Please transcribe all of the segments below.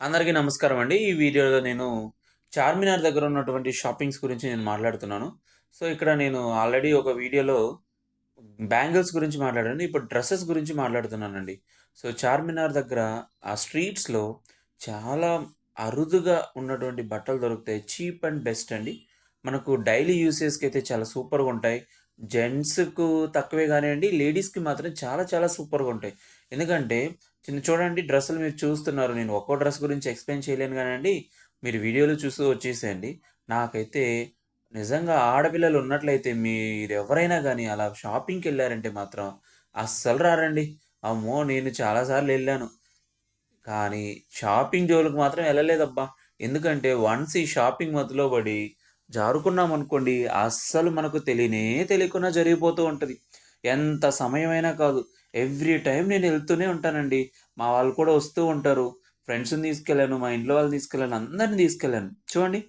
అందరికీ నమస్కారం అండి. ఈ వీడియోలో నేను చార్మినార్ దగ్గర ఉన్నటువంటి షాపింగ్స్ గురించి నేను మాట్లాడుతున్నాను. సో, ఇక్కడ నేను ఆల్రెడీ ఒక వీడియోలో బ్యాంగిల్స్ గురించి మాట్లాడాను. ఇప్పుడు డ్రెస్సెస్ గురించి మాట్లాడుతున్నానండి. సో, చార్మినార్ దగ్గర ఆ స్ట్రీట్స్‌లో చాలా అరుదుగా ఉన్నటువంటి బట్టలు దొరుకుతాయి. చీప్ అండ్ బెస్ట్ అండి. మనకు డైలీ యూసేజ్కి అయితే చాలా సూపర్గా ఉంటాయి జెంట్స్‌కు తక్కువే కానివ్వండి లేడీస్‌కి మాత్రం చాలా చాలా సూపర్గా ఉంటాయి ఎందుకంటే చిన్న చూడండి డ్రెస్సులు మీరు చూస్తున్నారు. నేను ఒక్కో డ్రెస్ గురించి ఎక్స్‌ప్లెయిన్ చేయలేను గానండి. మీరు వీడియోలు చూస్తూ వచ్చేసేయండి. నాకైతే నిజంగా ఆడపిల్లలు ఉన్నట్లయితే మీరు ఎవరైనా కానీ అలా షాపింగ్కి వెళ్ళారంటే మాత్రం అస్సలు రారండి. అమ్మో! నేను చాలాసార్లు వెళ్ళాను కానీ షాపింగ్ జోలికి మాత్రం వెళ్ళలేదబ్బా ఎందుకంటే వన్స్ ఈ షాపింగ్ మధ్యలో పడి జారుకున్నామనుకోండి అస్సలు మనకు తెలియనే తెలియకుండా జరిగిపోతూ ఉంటుంది ఎంత సమయమైనా కాదు. ఎవ్రీ టైం నేను వెళ్తూనే ఉంటానండి. మా వాళ్ళు కూడా వస్తూ ఉంటారు. ఫ్రెండ్స్‌ని తీసుకెళ్ళాను, మా ఇంట్లో వాళ్ళు తీసుకెళ్ళాను, అందరిని తీసుకెళ్ళాను. చూడండి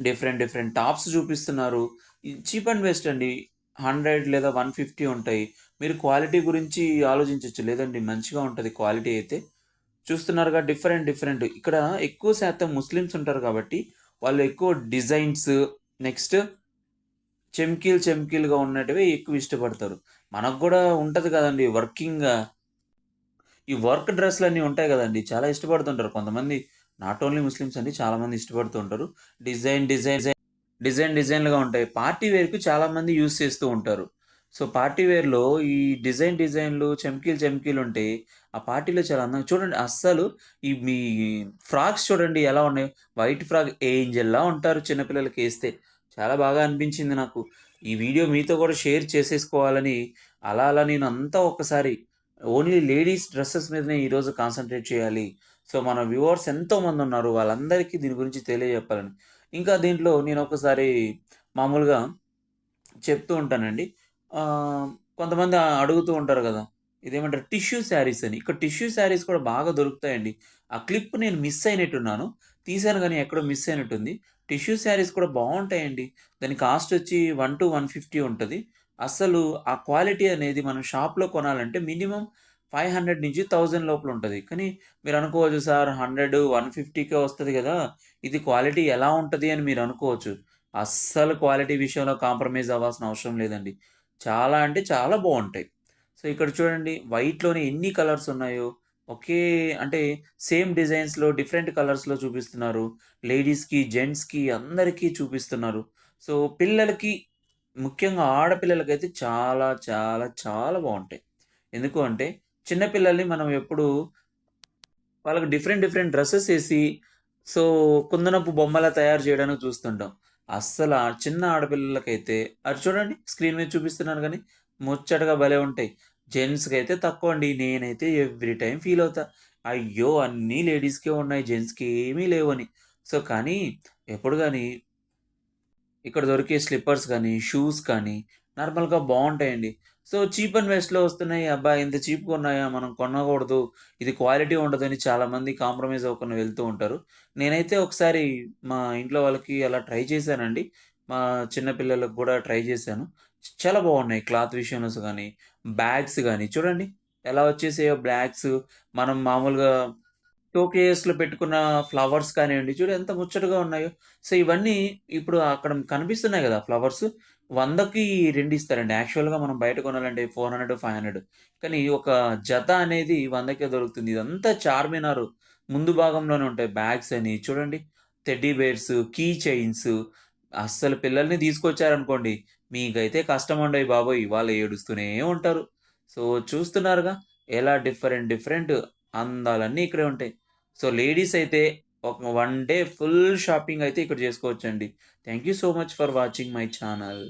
డిఫరెంట్ డిఫరెంట్ టాప్స్ చూపిస్తున్నారు. చీప్ అండ్ బెస్ట్ అండి. 100 లేదా 150 ఉంటాయి. మీరు క్వాలిటీ గురించి ఆలోచించవచ్చు లేదండి మంచిగా ఉంటుంది క్వాలిటీ అయితే. చూస్తున్నారుగా డిఫరెంట్ డిఫరెంట్. ఇక్కడ ఎక్కువ శాతం ముస్లిమ్స్ ఉంటారు కాబట్టి వాళ్ళు ఎక్కువ డిజైన్స్ నెక్స్ట్ చెమ్కీలు చెమ్కీలుగా ఉన్నటివే ఎక్కువ ఇష్టపడతారు. మనకు కూడా ఉంటుంది కదండి వర్కింగ్‌గా ఈ వర్క్ డ్రెస్‌లన్నీ ఉంటాయి కదండి చాలా ఇష్టపడుతుంటారు. కొంతమంది నాట్ ఓన్లీ ముస్లిమ్స్ అండి చాలామంది ఇష్టపడుతూ ఉంటారు. డిజైన్ డిజైన్ డిజైన్ డిజైన్‌లుగా ఉంటాయి. పార్టీ వేర్‌కి చాలామంది యూజ్ చేస్తూ ఉంటారు. సో, పార్టీ వేర్‌లో ఈ డిజైన్ డిజైన్‌లు, చెమ్కీలు చెమ్కీలు ఉంటే ఆ పార్టీలో చాలా అందంగా చూడండి అస్సలు ఈ మీ ఫ్రాక్స్ చూడండి ఎలా ఉన్నాయి వైట్ ఫ్రాక్ ఏంజెల్‌లా ఉంటారు చిన్నపిల్లలకి వేస్తే చాలా బాగా అనిపించింది నాకు. ఈ వీడియో మీతో కూడా షేర్ చేసేసుకోవాలని అలా అలా నేను అంతా ఒక్కసారి ఓన్లీ లేడీస్ డ్రెస్సెస్ మీదనే ఈరోజు కాన్సంట్రేట్ చేయాలి. సో, మన వ్యూవర్స్ ఎంతోమందున్నారు. వాళ్ళందరికీ దీని గురించి తెలియజెప్పాలని. ఇంకా దీంట్లో నేను ఒకసారి మామూలుగా చెప్తూ ఉంటానండి. కొంతమంది అడుగుతూ ఉంటారు కదా ఇదేమంటారు టిష్యూ శారీస్ అని. ఇక్కడ టిష్యూ శారీస్ కూడా బాగా దొరుకుతాయండి. ఆ క్లిప్ నేను మిస్ అయినట్టున్నాను. తీశాను కానీ ఎక్కడో మిస్ అయినట్టుంది. టిష్యూ శారీస్ కూడా బాగుంటాయండి దాని కాస్ట్ వచ్చి వన్ టూ వన్ ఫిఫ్టీ ఉంటుంది అస్సలు ఆ క్వాలిటీ అనేది మనం షాప్‌లో కొనాలంటే మినిమం ఫైవ్ హండ్రెడ్ నుంచి థౌజండ్ లోపల ఉంటుంది కానీ మీరు అనుకోవచ్చు సార్ హండ్రెడ్ వన్ ఫిఫ్టీకే వస్తుంది కదా ఇది క్వాలిటీ ఎలా ఉంటుంది అని మీరు అనుకోవచ్చు అస్సలు క్వాలిటీ విషయంలో కాంప్రమైజ్ అవ్వాల్సిన అవసరం లేదండి. చాలా అంటే చాలా బాగుంటాయి సో, ఇక్కడ చూడండి వైట్‌లోనే ఎన్ని కలర్స్ ఉన్నాయో. ఒకే అంటే సేమ్ డిజైన్స్‌లో డిఫరెంట్ కలర్స్‌లో చూపిస్తున్నారు. లేడీస్‌కి, జెంట్స్‌కి అందరికీ చూపిస్తున్నారు. సో, పిల్లలకి ముఖ్యంగా ఆడపిల్లలకైతే చాలా చాలా చాలా బాగుంటాయి ఎందుకు అంటే చిన్నపిల్లల్ని మనం ఎప్పుడు వాళ్ళకి డిఫరెంట్ డిఫరెంట్ డ్రెస్సెస్ వేసి సో, కుందనపు బొమ్మలా తయారు చేయడానికి చూస్తుంటాం. అస్సలు చిన్న ఆడపిల్లలకైతే అది చూడండి స్క్రీన్ మీద చూపిస్తున్నాను కానీ ముచ్చటగా భలే ఉంటాయి. జెంట్స్కి అయితే తక్కువ అండి నేనైతే ఎవ్రీ టైం ఫీల్ అవుతా. అయ్యో! అన్నీ లేడీస్‌కే ఉన్నాయి. జెంట్స్‌కి ఏమీ లేవని. సో, కానీ ఎప్పుడు కానీ ఇక్కడ దొరికే స్లిప్పర్స్ కానీ షూస్ కానీ నార్మల్‌గా బాగుంటాయండి సో, చీప్ అండ్ బెస్ట్‌లో వస్తున్నాయి. అబ్బా! ఇంత చీప్‌గా ఉన్నాయా? మనం కొనకూడదు. ఇది క్వాలిటీ ఉండదని చాలామంది కాంప్రమైజ్ అవ్వకుండా వెళ్తూ ఉంటారు. నేనైతే ఒకసారి మా ఇంట్లో వాళ్ళకి అలా ట్రై చేశానండి. మా చిన్నపిల్లలకు కూడా ట్రై చేశాను. చాలా బాగున్నాయి. క్లాత్ విషయంలో కానీ బ్యాగ్స్ కానీ చూడండి ఎలా వచ్చేసాయో బ్యాగ్స్. మనం మామూలుగా టోకేస్లో పెట్టుకున్న ఫ్లవర్స్ కానివ్వండి చూడు ఎంత ముచ్చటగా ఉన్నాయో. సో, ఇవన్నీ ఇప్పుడు అక్కడ కనిపిస్తున్నాయి కదా ఫ్లవర్స్ 100కి 2 ఇస్తారండి. యాక్చువల్‌గా మనం బయట కొనాలంటే 400, 500 కానీ ఒక జత అనేది వందకే దొరుకుతుంది. ఇదంతా చార్మినార్ ముందు భాగంలోనే ఉంటాయి. బ్యాగ్స్ అని చూడండి టెడ్డీ బేర్స్, కీ చైన్స్ అస్సలు పిల్లల్ని తీసుకొచ్చారనుకోండి మీకైతే కష్టం ఉండవు బాబోయ్! వాళ్ళు ఏడుస్తూనే ఉంటారు. సో, చూస్తున్నారుగా ఎలా డిఫరెంట్ డిఫరెంట్ అందాలన్నీ ఇక్కడే ఉంటాయి. సో, లేడీస్ అయితే ఒక వన్ డే ఫుల్ షాపింగ్ అయితే ఇక్కడ చేసుకోవచ్చండి. Thank you so much for watching my channel.